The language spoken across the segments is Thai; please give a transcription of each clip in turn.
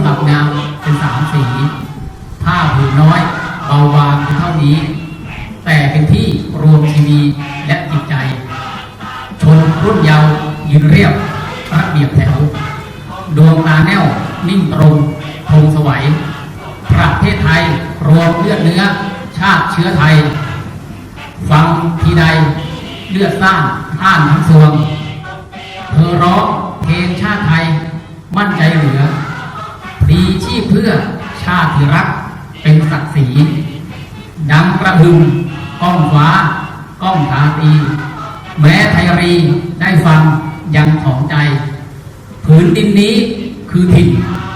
สลับงามเป็นสามสีผ้าผืนน้อยเบาบางเท่านี้ แต่เป็นที่รวมชีวีและจิตใจ ชนรุ่นเยาว์ยืนเรียบระเบียบแถว ดวงตาแน่วนิ่งตรงคงสวัยประเทศไทยรวมเลือดเนื้อ ชาติเชื้อไทย ฟังทีใดเลือดซ่านท่านทั้งสวงเธอร้องเพลงชาติไทย มั่นใจเหลือ เพื่อชาติรักเป็นศักดิ์ศรีดังกระหึ่มก้องฟ้าก้องตาตี แม้ไทยรีได้ฟังยังของใจ ผืนดินนี้คือถิ่น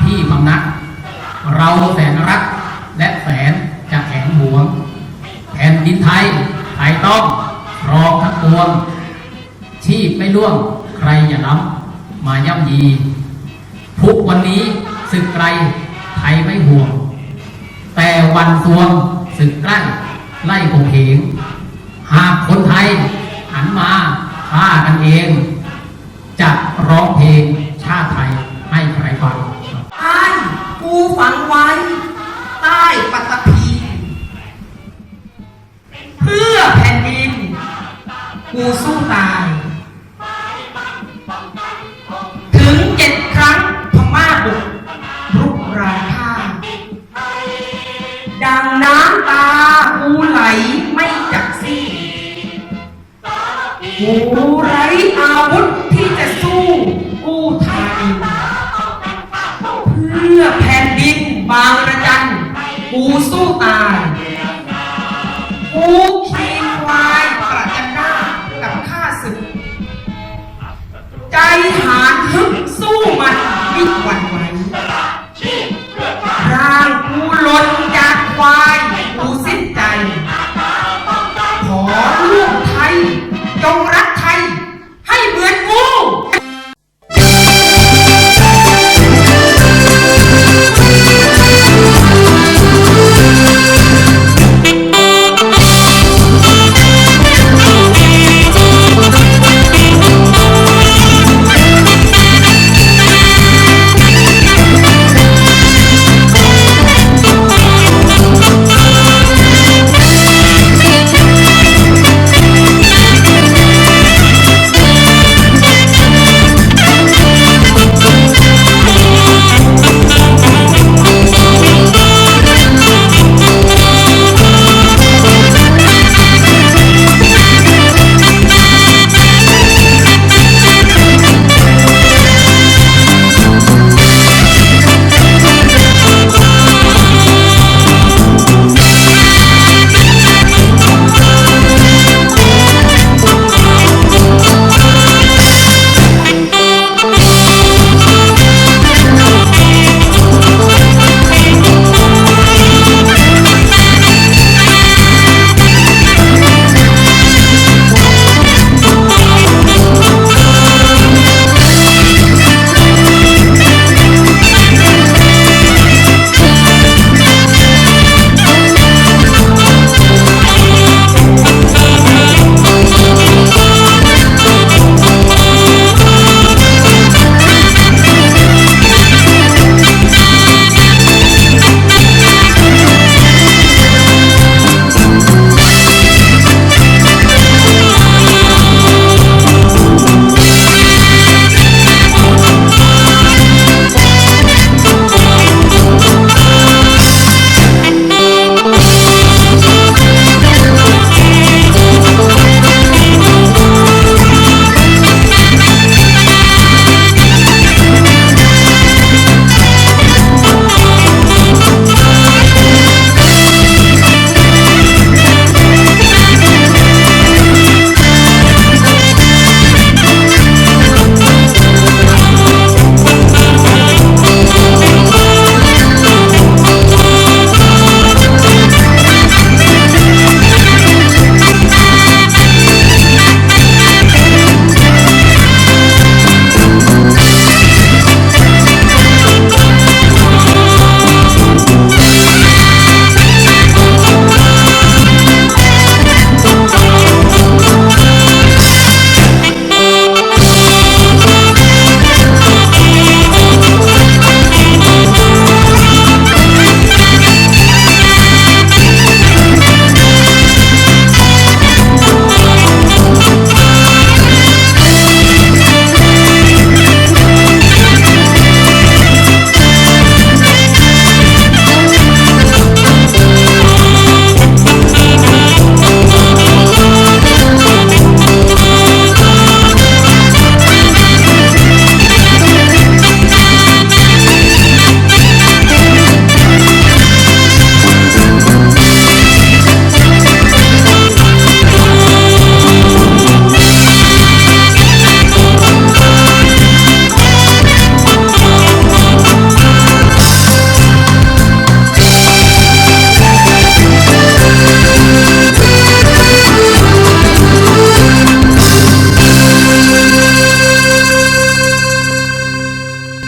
ที่พำนัก เราแสนรักและแสนจะแข็งหวงแผ่นดินไทยไทยต้องรองทั้งปวง ชีพไม่ล่วงใครอย่าล้ำมาย่ำยีทุกวันนี้ศึกไกล ไทยไม่ห่วง แต่วันสวงศึกใกล้ไล่คงเหงหากคนไทยหันมาฆ่ากันเอง จะร้องเพลงชาติไทยให้ใครฟังไอ้กูฝังไว้ ใต้ปัตตภีเพื่อแผ่นดิน กูสู้ตาย กูไร้อาวุธที่จะสู้ กู้ไทยเพื่อแผ่นดินบางระจัน กูสู้ตาย กูขีดควายประจันหน้ากับข้าศึก ใจหานฮึกสู้มันมิหวัน